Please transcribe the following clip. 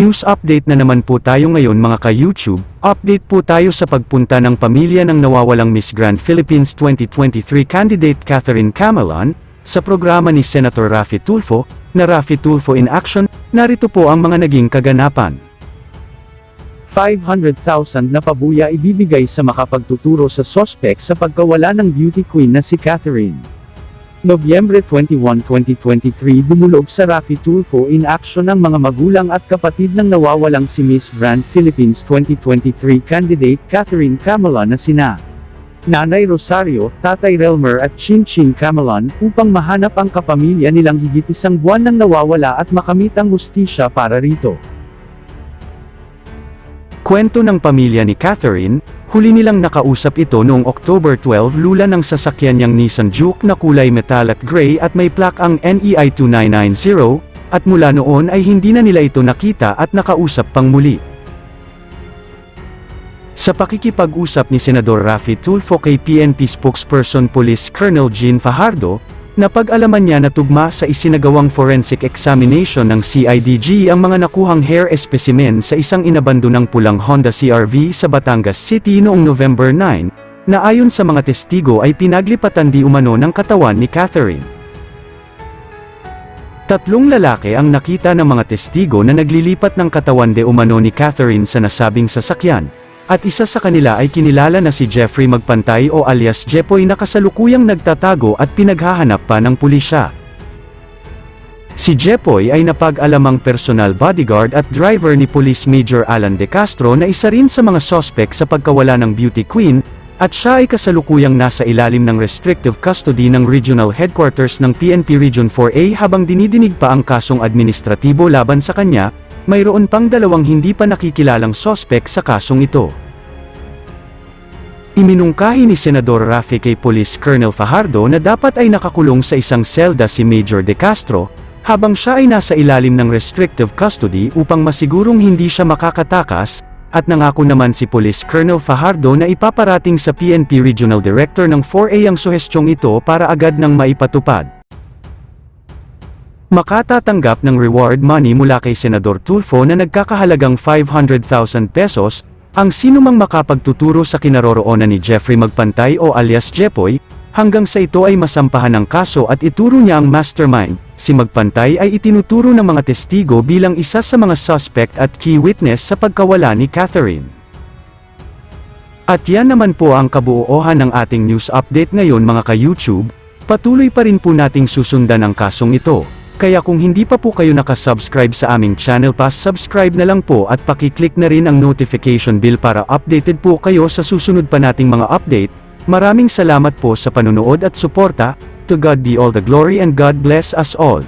news update na naman po tayo ngayon mga ka-YouTube, update po tayo sa pagpunta ng pamilya ng nawawalang Miss Grand Philippines 2023 candidate Catherine Camelon, sa programa ni Senator Raffy Tulfo, na Raffy Tulfo in Action, narito po ang mga naging kaganapan. 500,000 na pabuya ibibigay sa makapagtuturo sa sospek sa pagkawala ng beauty queen na si Catherine. Nobyembre 21, 2023 dumulog sa Raffy Tulfo in action ang mga magulang at kapatid ng nawawalang si Miss Grand Philippines 2023 candidate Catherine Camela na sina Nanay Rosario, Tatay Relmer at Chin Chin Camelon upang mahanap ang kapamilya nilang higit isang buwan nang nawawala at makamit ang hustisya para rito. Kwento ng pamilya ni Catherine, huli nilang nakausap ito noong October 12 lula ng sasakyan niyang Nissan Juke na kulay metallic gray at may plak ang E NEI 2990, at mula noon ay hindi na nila ito nakita at nakausap pang muli. Sa pakikipag-usap ni Senador Raffy Tulfo kay PNP spokesperson Police Colonel Jean Fajardo, napag-alaman niya na tugma sa isinagawang forensic examination ng CIDG ang mga nakuhang hair specimen sa isang inabandonang pulang Honda CRV sa Batangas City noong November 9, na ayon sa mga testigo ay pinaglipatan di umano ng katawan ni Catherine. Tatlong lalaki ang nakita ng mga testigo na naglilipat ng katawan de umano ni Catherine sa nasabing sasakyan, at isa sa kanila ay kinilala na si Jeffrey Magpantay o alias Jepoy na kasalukuyang nagtatago at pinaghahanap pa ng pulisya. Si Jepoy ay napag-alamang personal bodyguard at driver ni Police Major Alan De Castro na isa rin sa mga sospek sa pagkawala ng beauty queen, at siya ay kasalukuyang nasa ilalim ng restrictive custody ng regional headquarters ng PNP Region 4A habang dinidinig pa ang kasong administratibo laban sa kanya, mayroon pang dalawang hindi pa nakikilalang sospek sa kasong ito. Iminungkahi ni Senador Rafi kay Police Colonel Fajardo na dapat ay nakakulong sa isang selda si Major De Castro, habang siya ay nasa ilalim ng restrictive custody upang masigurong hindi siya makakatakas, at nangako naman si Police Colonel Fajardo na ipaparating sa PNP Regional Director ng 4A ang suhestyong ito para agad nang maipatupad. Makatatanggap ng reward money mula kay Senador Tulfo na nagkakahalagang 500,000 pesos, ang sinumang makapagtuturo sa kinaroroonan ni Jeffrey Magpantay o alias Jepoy, hanggang sa ito ay masampahan ng kaso at ituro niya ang mastermind, si Magpantay ay itinuturo ng mga testigo bilang isa sa mga suspect at key witness sa pagkawala ni Catherine. At yan naman po ang kabuuohan ng ating news update ngayon mga ka-YouTube, patuloy pa rin po nating susundan ang kasong ito. Kaya kung hindi pa po kayo nakasubscribe sa aming channel pa subscribe na lang po at pakiclick na rin ang notification bell para updated po kayo sa susunod pa nating mga update. Maraming salamat po sa panunood at suporta, to God be all the glory and God bless us all.